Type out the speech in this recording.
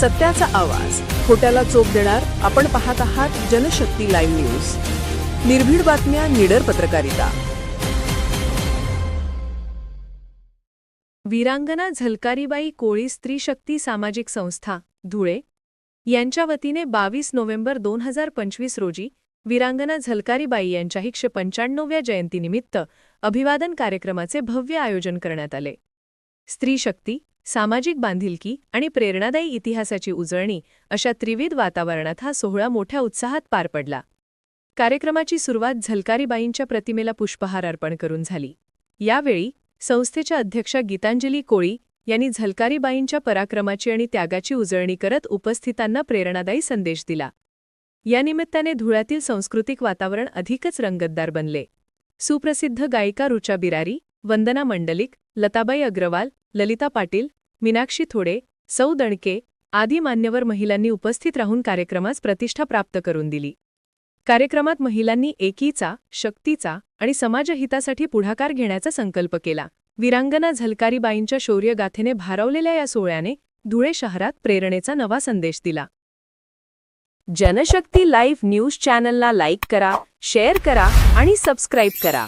सत्याचा आवाज. खोट्याला चोप देणार आपण पाहत आहात जनशक्ती लाईव्ह न्यूज. निर्भीड बातम्या निडर पत्रकारिता. वीरांगना झलकारीबाई कोळी स्त्री शक्ती सामाजिक संस्था धुळे. यांच्या वतीने बावीस नोव्हेंबर दोन हजार पंचवीस रोजी वीरांगना झलकारीबाई यांच्या एकशे पंच्याण्णव्या जयंतीनिमित्त अभिवादन कार्यक्रमाचे भव्य आयोजन करण्यात आले. स्त्री शक्ती सामाजिक बांधिलकी आणि प्रेरणादायी इतिहासाची उजळणी अशा त्रिविध वातावरणात हा सोहळा मोठ्या उत्साहात पार पडला. कार्यक्रमाची सुरुवात झलकारीबाईंच्या प्रतिमेला पुष्पहार अर्पण करून झाली. यावेळी संस्थेच्या अध्यक्षा गीतांजली कोळी यांनी झलकारीबाईंच्या पराक्रमाची आणि त्यागाची उजळणी करत उपस्थितांना प्रेरणादायी संदेश दिला. या निमित्ताने धुळ्यातील सांस्कृतिक वातावरण अधिकच रंगतदार बनले. सुप्रसिद्ध गायिका रुचा बिरारी वंदना मंडलिक लताबाई अग्रवाल ललिता पाटील मीनाक्षी थोडे सौ दणके आदी मान्यवर महिलांनी उपस्थित राहून कार्यक्रमास प्रतिष्ठा प्राप्त करून दिली. कार्यक्रमात महिलांनी एकीचा शक्तीचा आणि समाजहितासाठी पुढाकार घेण्याचा संकल्प केला. वीरांगना झलकारीबाईंच्या शौर्यगाथेने भारावलेल्या या सोहळ्याने धुळे शहरात प्रेरणेचा नवा संदेश दिला. जनशक्ती लाईव्ह न्यूज चॅनलला लाईक करा शेअर करा आणि सबस्क्राईब करा.